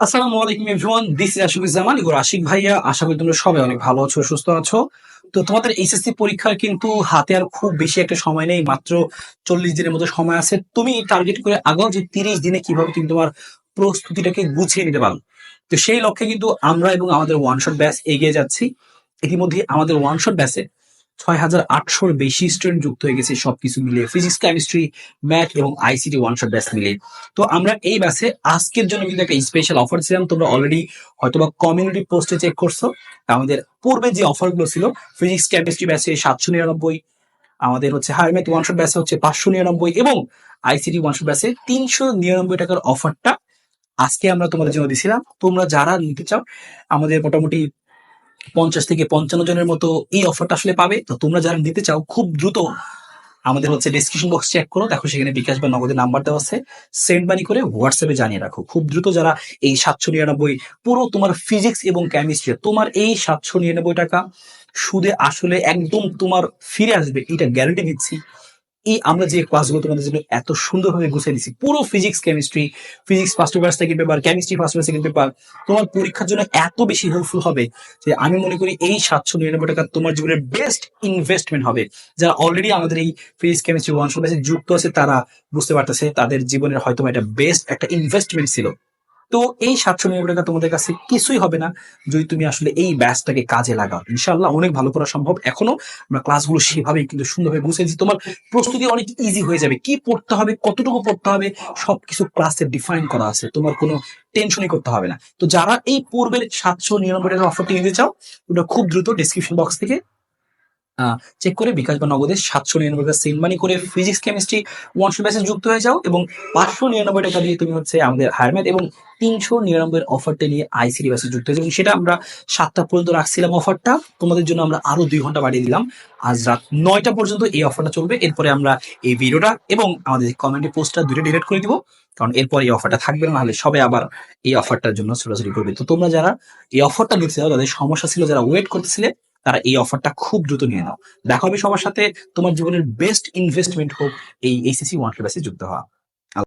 আসসালামু আলাইকুম everyone this is Ashik Zaman ইগোর Ashiq ভাইয়া। আশা করি তোমরা সবাই অনেক ভালো আছো, সুস্থ আছো। তো তোমাদের এইচএসসি পরীক্ষার কিন্তু হাতে আর খুব বেশি একটা সময় নেই, মাত্র চল্লিশ দিনের মতো সময় আছে। তুমি টার্গেট করে আগাও যে তিরিশ দিনে কীভাবে তুমি তোমার প্রস্তুতিটাকে গুছিয়ে নিতে পারো। তো সেই লক্ষ্যে কিন্তু আমরা এবং আমাদের ওয়ান শট ব্যাচ এগিয়ে যাচ্ছি। ইতিমধ্যে আমাদের ওয়ান শট ব্যাচে ছয় হাজার আটশোর বেশি স্টুডেন্ট যুক্ত হয়ে গেছে সবকিছু মিলিয়ে। ফিজিক্স কেমিস্ট্রি ম্যাথ এবং আইসিটি ওয়ান শট ব্যাচ মিলিয়ে। তো আমরা এই ব্যাচে আজকের জন্য কিন্তু একটা স্পেশাল অফার ছিলাম তোমরা অলরেডি হয়তোবা কমিউনিটি পোস্টে চেক করছ। আমাদের পূর্বে যে অফারগুলো ছিল ফিজিক্স কেমিস্ট্রি ব্যাচে সাতশো নিরানব্বই, আমাদের হচ্ছে হায়ার ওয়ান শট ব্যাচে হচ্ছে পাঁচশো নিরানব্বই এবং আইসিটি ওয়ান শট ব্যাচে তিনশো নিরানব্বই টাকার অফারটা আজকে আমরা তোমাদের জন্য দিছিলাম। তোমরা যারা নিতে চাও, আমাদের মোটামুটি পঞ্চাশ থেকে পঞ্চান্ন জনের মতো এই অফারটা আসলে পাবে। তো তোমরা যারা নিতে চাও, খুব দ্রুত আমাদের হচ্ছে ডিসক্রিপশন বক্স চেক করো। দেখো সেখানে বিকাশ বা নগদের নাম্বার দেওয়া আছে। সেন্ড মানি করে হোয়াটসঅ্যাপে জানিয়ে রাখো। খুব দ্রুত যারা এই সাতশো নিরানব্বই পুরো তোমার ফিজিক্স এবং কেমিস্ট্রি তোমার এই সাতশো নিরানব্বই টাকা সুদে আসলে একদম তোমার ফিরে আসবে, এটা গ্যারান্টি দিচ্ছি। এই আমরা যে ক্লাসগুলো তোমাদের জন্য এত সুন্দরভাবে গুছিয়ে দিচ্ছি পুরো physics chemistry physics first paper second paper chemistry first paper second paper তোমার পরীক্ষার জন্য এত বেশি হেল্পফুল হবে যে আমি মনে করি এই সাতশো নিরানব্বই টাকা তোমার জীবনের বেস্ট ইনভেস্টমেন্ট হবে। যারা অলরেডি আমাদের এই ফিজিক্স কেমিস্ট্রি ওয়ান যুক্ত আছে, তারা বুঝতে পারতেছে তাদের জীবনের হয়তো এটা বেস্ট একটা ইনভেস্টমেন্ট ছিল। তো এই সাতশো নিরানব্বই টাকা তোমাদের কাছে কিছুই হবে না যদি তুমি আসলে এই ব্যাচটাকে কাজে লাগাও। ইনশাল্লাহ অনেক ভালো করা সম্ভব। এখনও আমরা ক্লাসগুলো সেভাবেই কিন্তু সুন্দরভাবে বুঝে দিচ্ছি। তোমার প্রস্তুতি অনেক ইজি হয়ে যাবে। কি পড়তে হবে, কতটুকু পড়তে হবে, সবকিছু ক্লাসে ডিফাইন করা আছে। তোমার কোনো টেনশনই করতে হবে না। তো যারা এই পূর্বের সাতশো নিরানব্বই টাকার অফারটি নিতে চাও, ওটা খুব দ্রুত ডিসক্রিপশন বক্স থেকে চেক করে বিকাশ বা নগদে সাতশো নিরানব্বই টাকা সেন্ড মানি করে ফিজিক্স কেমিস্ট্রি ওয়ানশো ব্যাচে যুক্ত হয়ে যাও এবং পাঁচশো নিরানব্বই টাকা দিয়ে তুমি হচ্ছে আমাদের হায়ার ম্যাথ এবং তিনশো নিরানব্বই অফারটা নিয়ে আইসিডি ব্যাচে যুক্ত হয়েছে এবং সেটা আমরা সাতটা পর্যন্ত রাখছিলাম অফারটা তোমাদের জন্য আমরা আরও দুই ঘণ্টা বাড়িয়ে দিলাম। আজ রাত নয়টা পর্যন্ত এই অফারটা চলবে। এরপরে আমরা এই ভিডিওটা এবং আমাদের কমেন্টে পোস্টটা দুটো ডিলিট করে দিব। কারণ এরপর এই অফারটা থাকবে না হলে সবাই আবার এই অফারটার জন্য ছোটাছুটি করবে। তো তোমরা যারা এই অফারটা নিতে চাও তাদের সমস্যা ছিল, যারা ওয়েট করতেছিলে তারা এই অফারটা খুব দ্রুত নিয়ে নাও। দেখা হবে সবার সাথে। তোমার জীবনের বেস্ট ইনভেস্টমেন্ট হোক এই এইচএসি ওয়ান ক্লাসে যুক্ত হওয়া।